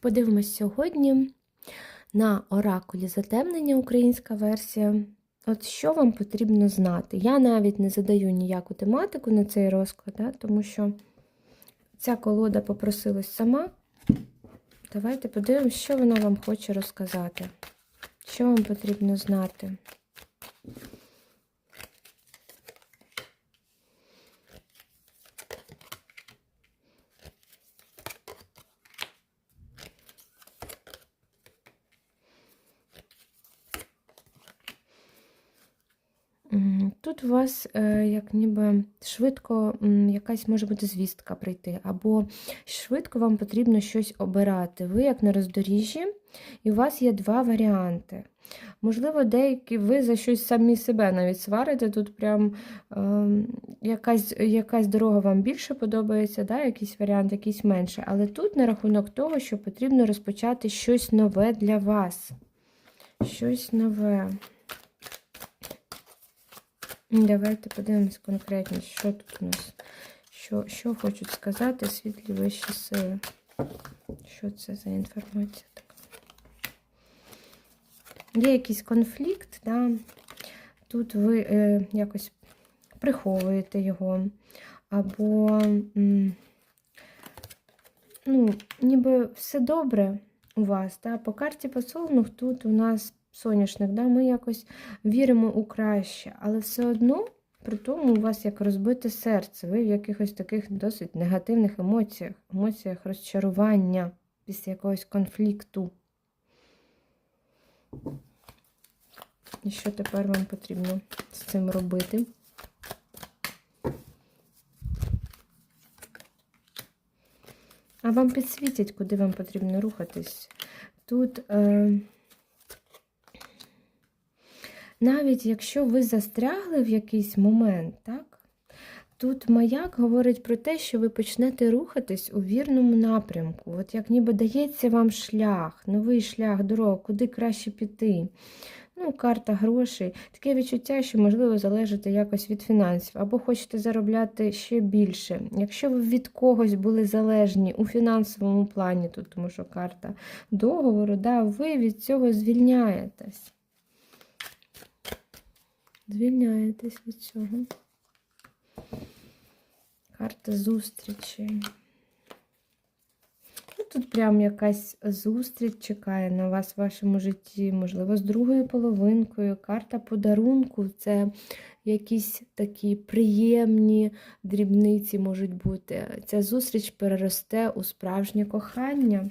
Подивимось сьогодні на оракулі затемнення, українська версія. От що вам потрібно знати? Я навіть не задаю ніяку тематику на цей розклад, да, тому що ця колода попросилась сама. Давайте подивимось, що вона вам хоче розказати. Що вам потрібно знати? Тут у вас е, як ніби швидко якась може бути звістка прийти, або швидко вам потрібно щось обирати. Ви як на роздоріжжі, і у вас є два варіанти. Можливо, деякі ви за щось самі себе навіть сварите. Тут прям е, якась, якась дорога вам більше подобається, да? якийсь варіант, якийсь менше. Але тут на рахунок того, що потрібно розпочати щось нове для вас. Щось нове. Давайте подивимось конкретно, що тут у нас, що, що хочуть сказати світлі вищі сили. Що це за інформація така? Є якийсь конфлікт, да? тут ви е, якось приховуєте його, або ну, ніби все добре у вас. Да? По карті посолнух тут у нас соняшник, да? ми якось віримо у краще, але все одно при тому у вас як розбите серце, ви в якихось таких досить негативних емоціях, емоціях розчарування після якогось конфлікту. І що тепер вам потрібно з цим робити? А вам підсвітять, куди вам потрібно рухатись. Тут. Е... Навіть якщо ви застрягли в якийсь момент, так? Тут маяк говорить про те, що ви почнете рухатись у вірному напрямку. От як ніби дається вам шлях, новий шлях, дорога, куди краще піти. Ну, карта грошей. Таке відчуття, що, можливо, залежите якось від фінансів, або хочете заробляти ще більше. Якщо ви від когось були залежні у фінансовому плані, тут, тому що карта договору, да, ви від цього звільняєтесь. Звільняєтесь від цього. Карта зустрічі. Ну, Тут прям якась зустріч чекає на вас в вашому житті, можливо, з другою половинкою. Карта подарунку це якісь такі приємні дрібниці можуть бути. Ця зустріч переросте у справжнє кохання.